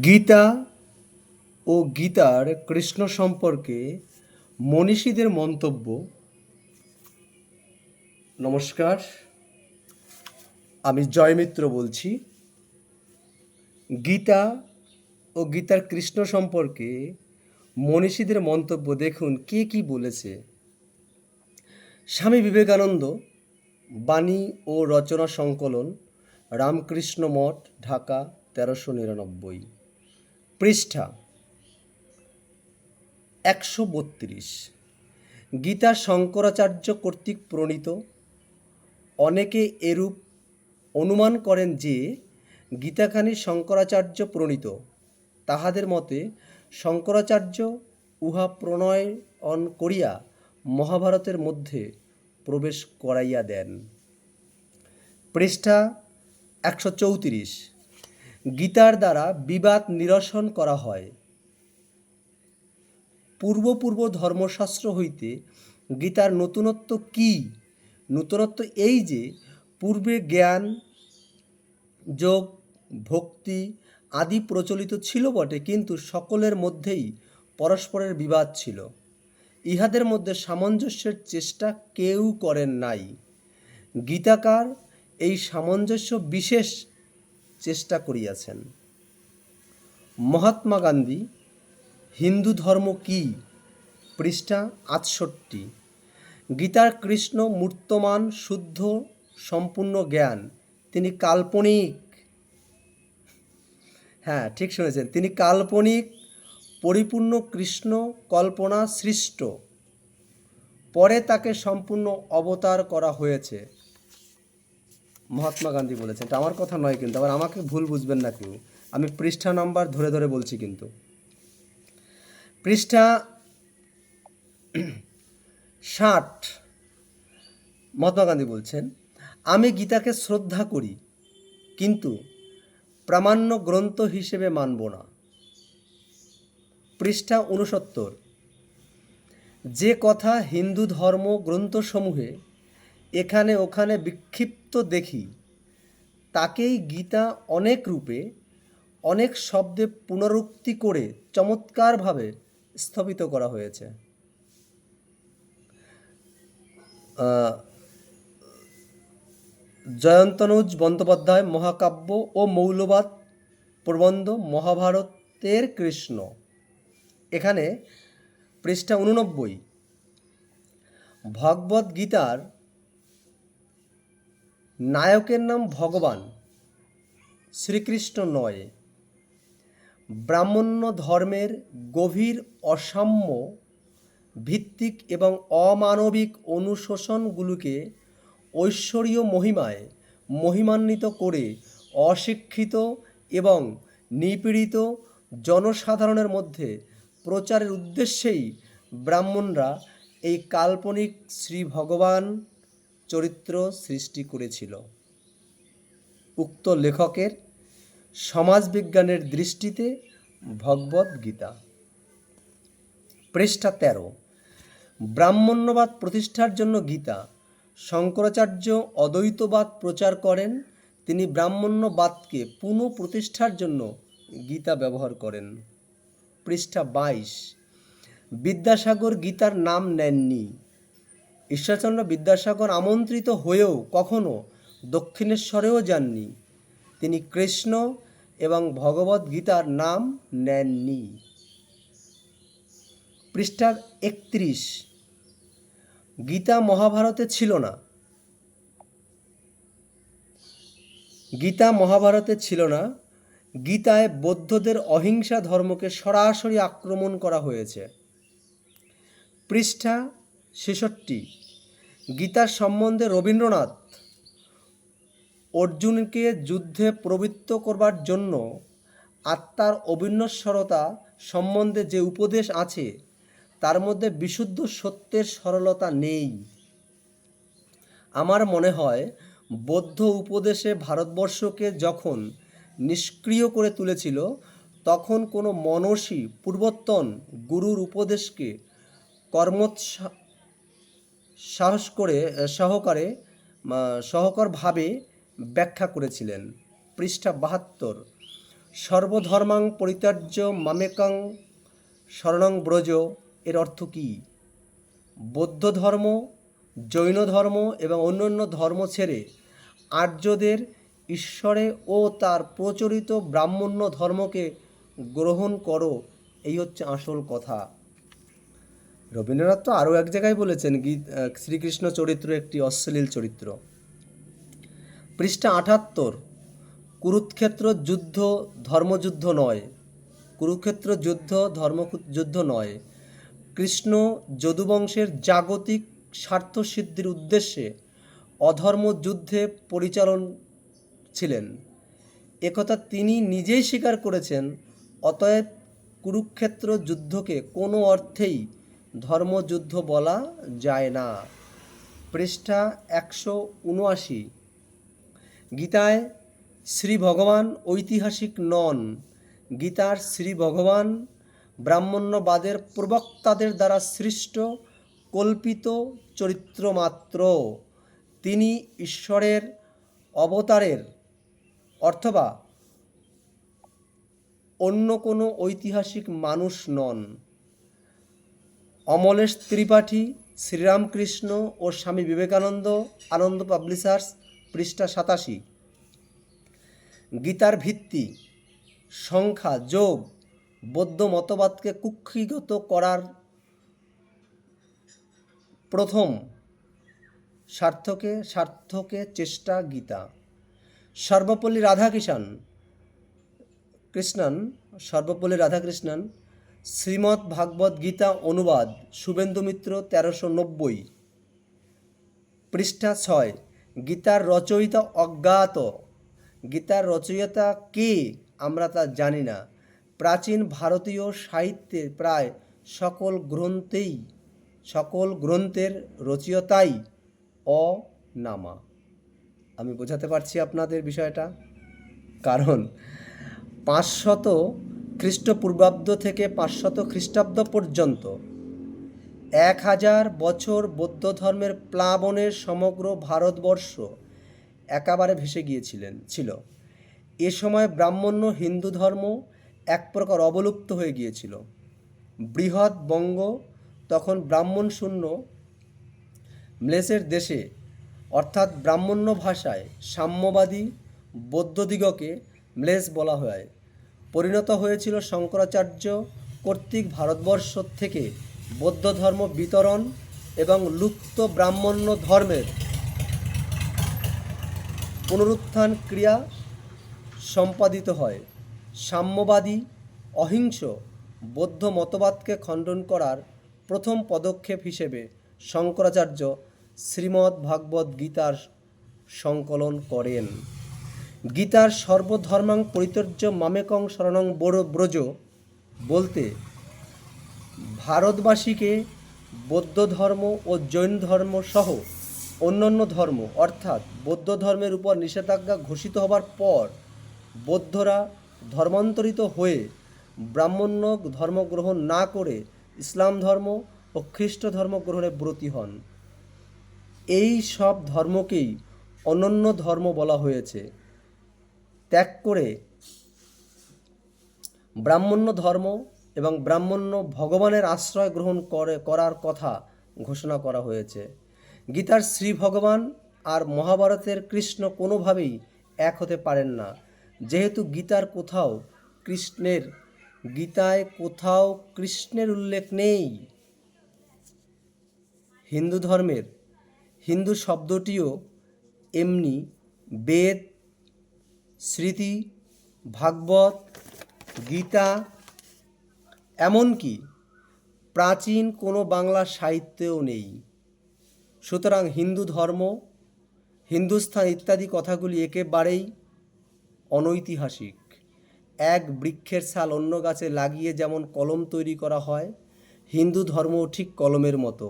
গীতা ও গীতার কৃষ্ণ সম্পর্কে মনীষীদের মন্তব্য। নমস্কার, আমি জয়মিত্র বলছি। গীতা ও গীতার কৃষ্ণ সম্পর্কে মনীষীদের মন্তব্য দেখুন, কে কি বলেছে? স্বামী বিবেকানন্দ, বাণী ও রচনা সংকলন, রামকৃষ্ণ মঠ, ঢাকা, তেরোশো নিরানব্বই। পৃষ্ঠা একশো বত্রিশ। গীতা শঙ্করাচার্য কর্তৃক প্রণীত। অনেকে এরূপ অনুমান করেন যে, গীতাখানি শঙ্করাচার্য প্রণীত। তাহাদের মতে, শঙ্করাচার্য উহা প্রণয়ন করিয়া মহাভারতের মধ্যে প্রবেশ করাইয়া দেন। পৃষ্ঠা একশো চৌত্রিশ। গীতার দ্বারা বিবাদ নিরসন করা হয়। পূর্ব পূর্ব ধর্মশাস্ত্র হইতে গীতার নতুনত্ব কি? নতুনত্ব এই যে, পূর্বে জ্ঞান, যোগ, ভক্তি আদি প্রচলিত ছিল বটে, কিন্তু সকলের মধ্যেই পরস্পরের বিবাদ ছিল। ইহাদের মধ্যে সামঞ্জস্যের চেষ্টা কেউ করেন নাই। গীতাকার এই সামঞ্জস্য বিশেষ চেষ্টা করিয়াছেন। মহাত্মা গান্ধী, হিন্দু ধর্ম কি? পৃষ্ঠা আটষট্টি। গীতার কৃষ্ণ মূর্তমান, শুদ্ধ, সম্পূর্ণ জ্ঞান। তিনি কাল্পনিক। হ্যাঁ ঠিক শুনেছেন। তিনি কাল্পনিক, পরিপূর্ণ কৃষ্ণ কল্পনা সৃষ্ট। পরে তাকে সম্পূর্ণ অবতার করা হয়েছে। মহাত্মা গান্ধী বলেছেন। এটা আমার কথা নয় কিন্তু, আবার আমাকে ভুল বুঝবেন না কেউ আমি পৃষ্ঠা নাম্বার ধরে ধরে বলছি কিন্তু। পৃষ্ঠা ষাট, মহাত্মা গান্ধী বলছেন, আমি গীতাকে শ্রদ্ধা করি, কিন্তু প্রামাণ্য গ্রন্থ হিসেবে মানব না। পৃষ্ঠা উনসত্তর যে কথা হিন্দু ধর্ম গ্রন্থসমূহে এখানে ওখানে বিক্ষিপ্ত দেখি। তাকেই গীতা অনেক রূপে, অনেক শব্দে পুনরুক্তি করে চমৎকারভাবে স্থপিত করা হয়েছে। জয়ন্তনুজ বন্দ্যোপাধ্যায় মহাকাব্য ও মৌলবাদ প্রবন্ধ মহাভারতের কৃষ্ণ। এখানে পৃষ্ঠা উননব্বই ভগবদ্গীতার গীতার নায়কের নাম ভগবান। শ্রীকৃষ্ণ নয়। ব্রাহ্মণ্য ধর্মের গভীর অসাম্য ভিত্তিক এবং অমানবিক অনুশোষণগুলোকে ঐশ্বরীয় মহিমায় মহিমান্বিত করে অশিক্ষিত এবং নিপীড়িত জনসাধারণের মধ্যে প্রচারের উদ্দেশ্যেই ব্রাহ্মণরা এই কাল্পনিক শ্রী ভগবান চরিত্র সৃষ্টি করেছিল। উক্ত লেখকের সমাজবিজ্ঞানের দৃষ্টিতে ভগবদ গীতা। পৃষ্ঠা তেরো। ব্রাহ্মণ্যবাদ প্রতিষ্ঠার জন্য গীতা। শঙ্করাচার্য অদ্বৈতবাদ প্রচার করেন। তিনি ব্রাহ্মণ্যবাদকে পুনঃ প্রতিষ্ঠার জন্য গীতা ব্যবহার করেন। পৃষ্ঠা বাইশ। বিদ্যাসাগর গীতার নাম নেননি। ঈশ্বরচন্দ্র বিদ্যাসাগর আমন্ত্রিত হয়েও কখনো দক্ষিণেশ্বরেও যাননি। তিনি কৃষ্ণ এবং ভগবদ গীতার নাম নেননি। পৃষ্ঠা একত্রিশ। গীতা মহাভারতে ছিল না। গীতা মহাভারতে ছিল না। গীতায় বৌদ্ধদের অহিংসা ধর্মকে সরাসরি আক্রমণ করা হয়েছে। পৃষ্ঠা ছেষট্টি। গীতার সম্বন্ধে রবীন্দ্রনাথ অর্জুনকে যুদ্ধে প্রবৃত্ত করবার জন্য আত্মার অবিনশ্বরতা সম্বন্ধে যে উপদেশ আছে, তার মধ্যে বিশুদ্ধ সত্যের সরলতা নেই। আমার মনে হয়, বৌদ্ধ উপদেশে ভারতবর্ষকে যখন নিষ্ক্রিয় করে তুলেছিল, তখন কোনো মনসী পূর্বতন গুরুর উপদেশকে কর্মোৎসা সাহস করে সহকারে সহকারভাবে ব্যাখ্যা করেছিলেন। পৃষ্ঠা বাহাত্তর। সর্বধর্মাং পরিত্যাজ্য মামেকাং শরণং ব্রজ, এর অর্থ কী? বৌদ্ধ ধর্ম, জৈন ধর্ম এবং অন্যান্য ধর্ম ছেড়ে আর্যদের ঈশ্বরে ও তার প্রচলিত ব্রাহ্মণ্য ধর্মকে গ্রহণ করো, এই হচ্ছে আসল কথা। রবীন্দ্রনাথ তো আরও এক জায়গায় বলেছেন গীত শ্রীকৃষ্ণ চরিত্র একটি অশ্লীল চরিত্র। পৃষ্ঠা আঠাত্তর কুরুক্ষেত্র যুদ্ধ, ধর্মযুদ্ধ নয়। কুরুক্ষেত্র যুদ্ধ ধর্মযুদ্ধ নয়। কৃষ্ণ যদুবংশের জাগতিক স্বার্থসিদ্ধির উদ্দেশ্যে অধর্ম যুদ্ধে পরিচালন ছিলেন। একথা তিনি নিজেই স্বীকার করেছেন, অতএব কুরুক্ষেত্র যুদ্ধকে কোনো অর্থেই ধর্মযুদ্ধ বলা যায় না। পৃষ্ঠা একশো উনআশি। গীতায় শ্রী ভগবান ঐতিহাসিক নন। গীতার শ্রী ভগবান ব্রাহ্মণ্যবাদের প্রবক্তাদের দ্বারা সৃষ্ট কল্পিত চরিত্র মাত্র। তিনি ঈশ্বরের অবতারের অথবা অন্য কোনো ঐতিহাসিক মানুষ নন। অমলেশ ত্রিপাঠী, শ্রীরামকৃষ্ণ ও স্বামী বিবেকানন্দ, আনন্দ পাবলিশার্স, পৃষ্ঠা সাতাশি। গীতার ভিত্তি, সংখ্যা, যোগ, বৌদ্ধ মতবাদকে কুক্ষিগত করার প্রথম সার্থকে সার্থকে চেষ্টা গীতা। সর্বপল্লী রাধাকৃষ্ণ কৃষ্ণন, সর্বপল্লী রাধাকৃষ্ণন শ্রীমদ্ ভাগবত গীতা অনুবাদ, শুভেন্দু মিত্র তেরোশো নব্বই। পৃষ্ঠা ছয়, গীতার রচয়িতা অজ্ঞাত। গীতার রচয়িতা কে আমরা তা জানি না। প্রাচীন ভারতীয় সাহিত্যের প্রায় সকল গ্রন্থেই, সকল গ্রন্থের রচয়িতাই অনামা আমি বোঝাতে পারছি আপনাদের বিষয়টা। কারণ পাঁচশত খ্রিস্টপূর্বাব্দ থেকে পাঁচশত খ্রিস্টাব্দ পর্যন্ত এক হাজার বছর বৌদ্ধ ধর্মের প্লাবনে সমগ্র ভারতবর্ষ একেবারে ভেসে গিয়েছিলেন, ছিল। এ সময় ব্রাহ্মণ্য হিন্দু ধর্ম এক প্রকার অবলুপ্ত হয়ে গিয়েছিল। বৃহৎ বঙ্গ, তখন ব্রাহ্মণ শূন্য, ম্লেসের দেশে, অর্থাৎ ব্রাহ্মণ্য ভাষায় সাম্যবাদী বৌদ্ধদিগকে ম্লেস বলা হয়। পরিণত হয়েছিল শঙ্করাচার্য কর্তৃক ভারতবর্ষ থেকে বৌদ্ধ ধর্ম বিতরণ এবং লুপ্ত ব্রাহ্মণ্য ধর্মের পুনরুত্থান ক্রিয়া সম্পাদিত হয়। সাম্যবাদী, অহিংস বৌদ্ধ মতবাদকে খণ্ডন করার প্রথম পদক্ষেপ হিসেবে শঙ্করাচার্য শ্রীমদ্ ভাগবত গীতার সংকলন করেন। গীতার সর্বধর্মাং পরিতর্য মামেকং শরণং বড় ব্রজ বলতে ভারতবাসীকে বৌদ্ধ ধর্ম ও জৈন ধর্ম সহ অন্যান্য ধর্ম, অর্থাৎ বৌদ্ধ ধর্মের উপর নিষেধাজ্ঞা ঘোষিত হবার পর বৌদ্ধরা ধর্মান্তরিত হয়ে ব্রাহ্মণ্য ধর্ম গ্রহণ না করে ইসলাম ধর্ম ও খ্রিস্ট ধর্ম গ্রহণে ব্রতী হন। এই সব ধর্মকেই অনন্য ধর্ম বলা হয়েছে। ত্যাগ করে ব্রাহ্মণ্য ধর্ম এবং ব্রাহ্মণ্য ভগবানের আশ্রয় গ্রহণ করে, করার কথা ঘোষণা করা হয়েছে। গীতার শ্রী ভগবান আর মহাভারতের কৃষ্ণ কোনোভাবেই এক হতে পারেন না। যেহেতু গীতার কোথাও কৃষ্ণের, গীতায় কোথাও কৃষ্ণের উল্লেখ নেই। হিন্দু ধর্মের, হিন্দু শব্দটিও এমনি বেদ স্মৃতি, ভাগবত, গীতা, এমনকি প্রাচীন কোনো বাংলা সাহিত্যেও নেই। সুতরাং হিন্দু ধর্ম, হিন্দুস্থান ইত্যাদি কথাগুলি একেবারেই অনৈতিহাসিক। এক বৃক্ষের ছাল অন্য গাছে লাগিয়ে যেমন কলম তৈরি করা হয়, হিন্দু ধর্মও ঠিক কলমের মতো।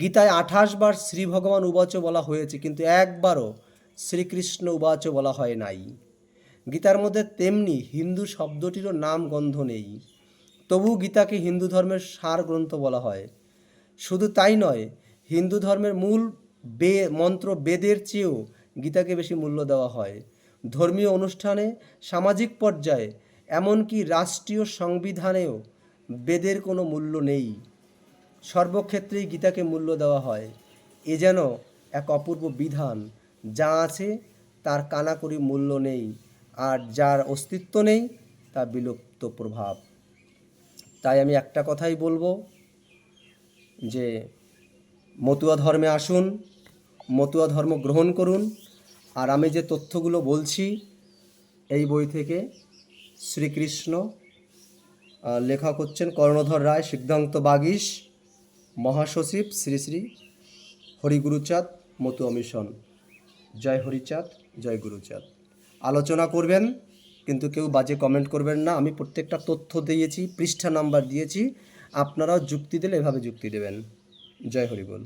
গীতায় আঠাশ বার শ্রী ভগবান উবাচ বলা হয়েছে, কিন্তু একবারও শ্রীকৃষ্ণ উবাচ বলা হয় নাই। গীতার মধ্যে তেমনি হিন্দু শব্দটিরও নাম গন্ধ নেই। তবু গীতাকে হিন্দু ধর্মের সার গ্রন্থ বলা হয়। শুধু তাই নয়, হিন্দু ধর্মের মূল বে, মন্ত্র বেদের চেয়েও গীতাকে বেশি মূল্য দেওয়া হয়। ধর্মীয় অনুষ্ঠানে, সামাজিক পর্যায়ে, এমনকি রাষ্ট্রীয় সংবিধানেও বেদের কোনো মূল্য নেই। সর্বক্ষেত্রেই গীতাকে মূল্য দেওয়া হয়। এ যেন এক অপূর্ব বিধান, যা আছে তার কানাকড়ি মূল্য নেই। আর যার অস্তিত্ব নেই, তা বিলুপ্ত প্রভাব। তাই আমি একটা কথাই বলব যে, মতুয়া ধর্মে আসুন, মতুয়া ধর্ম গ্রহণ করুন, আর আমি যে তথ্যগুলো বলছি এই বই থেকে, শ্রীকৃষ্ণ লেখক হচ্ছেন কর্ণধর রায়, সিদ্ধান্ত বাগিস, মহাসচিব শ্রী শ্রী হরিগুরুচাঁদ, মতুয়া মিশন। জয় হরিচাঁদ, জয় গুরুচাঁদ। আলোচনা করবেন, কিন্তু কেউ বাজে কমেন্ট করবেন না। আমি প্রত্যেকটা তথ্য দিয়েছি, পৃষ্ঠা নাম্বার দিয়েছি। আপনারাও যুক্তি দিলে এভাবে যুক্তি দেবেন। জয় হরি বল